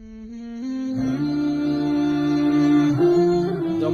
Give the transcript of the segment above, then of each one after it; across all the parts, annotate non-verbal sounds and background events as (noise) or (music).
Mm-hmm.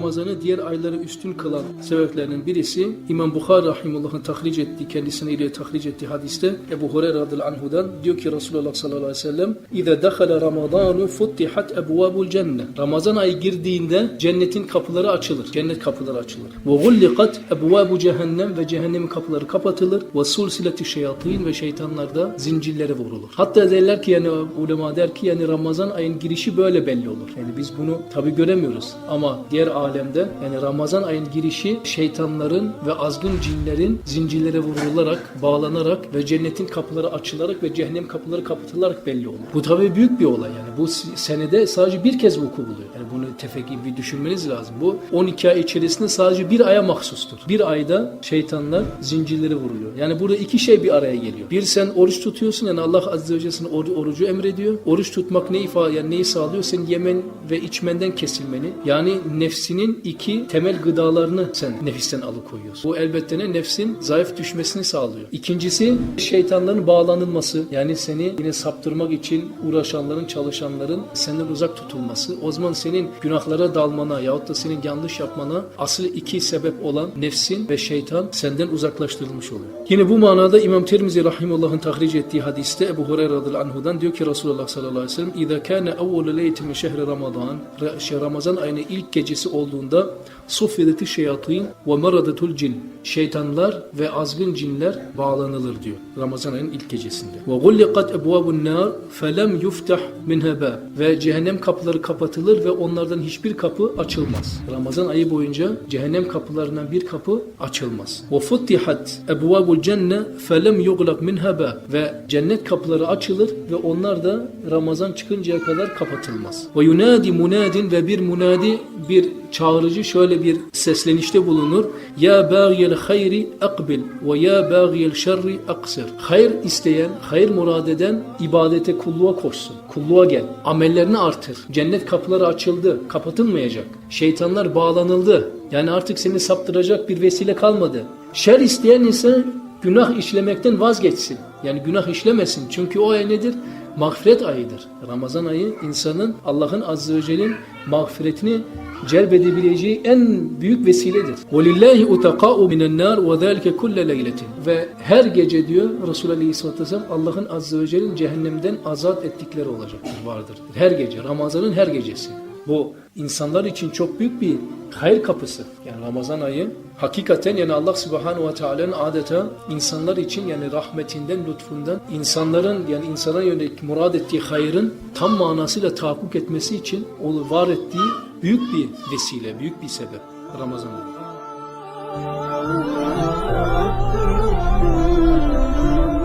Ramazan'ı diğer ayları üstün kılan sebeplerinin birisi İmam Bukhari Rahimullah'ın tahric ettiği, kendisine ile tahric ettiği hadiste Ebu Hureyre radıyallahu anhudan diyor ki Resulullah sallallahu aleyhi ve sellem İze dehale Ramazanu futtihat ebvabul cennet Ramazan ayı girdiğinde cennetin kapıları açılır. Cennet kapıları açılır. Ve gullikat ebvabu cehennem ve cehennemin kapıları kapatılır. Ve sulsileti şeyatin ve şeytanlar da zincirlere vurulur. Hatta derler ki yani ulema der ki yani Ramazan ayın girişi böyle belli olur. Yani biz bunu tabi göremiyoruz ama diğer alemde yani Ramazan ayın girişi şeytanların ve azgın cinlerin zincirlere vurularak, bağlanarak ve cennetin kapıları açılarak ve cehennem kapıları kapatılarak belli olur. Bu tabi büyük bir olay yani. Bu senede sadece bir kez vuku buluyor. Yani bunu tefekkür bir düşünmeniz lazım. Bu 12 ay içerisinde sadece bir aya mahsustur. Bir ayda şeytanlar zincirlere vuruluyor. Yani burada iki şey bir araya geliyor. Bir sen oruç tutuyorsun yani Allah Azze ve Celle oru- orucu emrediyor. Oruç tutmak ne ifade yani neyi sağlıyor? Senin yemen ve içmenden kesilmeni. Yani nefsinin iki temel gıdalarını sen nefisten alıkoyuyorsun. Bu elbette ne? Nefsin zayıf düşmesini sağlıyor. İkincisi şeytanların bağlanılması. Yani seni yine saptırmak için uğraşanların, çalışanların senden uzak tutulması. O zaman senin günahlara dalmana yahut da senin yanlış yapmana asıl iki sebep olan nefsin ve şeytan senden uzaklaştırılmış oluyor. Yine bu manada İmam Tirmizi Rahimullah'ın tahric ettiği hadiste Ebu Hureyre radıyallahu anhudan diyor ki Resulullah sallallahu aleyhi ve sellem İzâ kâne evvelu leyti min şehri Ramazan Ra- şey, Ramazan ayının ilk gecesi olduğunda suffideti şeyatin ve maradetul cin şeytanlar ve azgın cinler bağlanılır diyor Ramazan ayının ilk gecesinde. Ve gullikat ebvabun nar felem yuftah minha bab ve cehennem kapıları kapatılır ve onlardan hiçbir kapı açılmaz. Ramazan ayı boyunca cehennem kapılarından bir kapı açılmaz. Futtihat ebvabul cenne felem yuglak minha bab ve cennet kapıları açılır ve onlar da Ramazan çıkıncaya kadar kapatılmaz. Yunadi munadin ve bir munadi bir çağırıcı şöyle bir seslenişte bulunur. Ya bağiyel hayri akbil ve ya bağiyel şerri aksir. Hayır isteyen, hayır murad eden ibadete kulluğa koşsun. Kulluğa gel. Amellerini artır. Cennet kapıları açıldı. Kapatılmayacak. Şeytanlar bağlanıldı. Yani artık seni saptıracak bir vesile kalmadı. Şer isteyen ise günah işlemekten vazgeçsin. Yani günah işlemesin. Çünkü o ay nedir? Mağfiret ayıdır. Ramazan ayı insanın Allah'ın Azze ve Celle'nin mağfiretini celbedebileceği en büyük vesiledir. وَلِلَّهِ اُتَقَاءُ مِنَ النَّارِ وَذَٰلِكَ كُلَّ لَيْلَةٍ Ve her gece diyor Resulullah Aleyhisselatü Vesselam Allah'ın Azze ve Celle'nin cehennemden azat ettikleri olacaktır, vardır. Her gece, Ramazan'ın her gecesi. Bu insanlar için çok büyük bir hayır kapısı. Yani Ramazan ayı hakikaten yani Allah Subhanahu ve Teala'nın adeta insanlar için yani rahmetinden, lütfundan insanların yani insana yönelik murad ettiği hayrın tam manasıyla tahakkuk etmesi için onu var ettiği büyük bir vesile, büyük bir sebep Ramazan ayı. (laughs)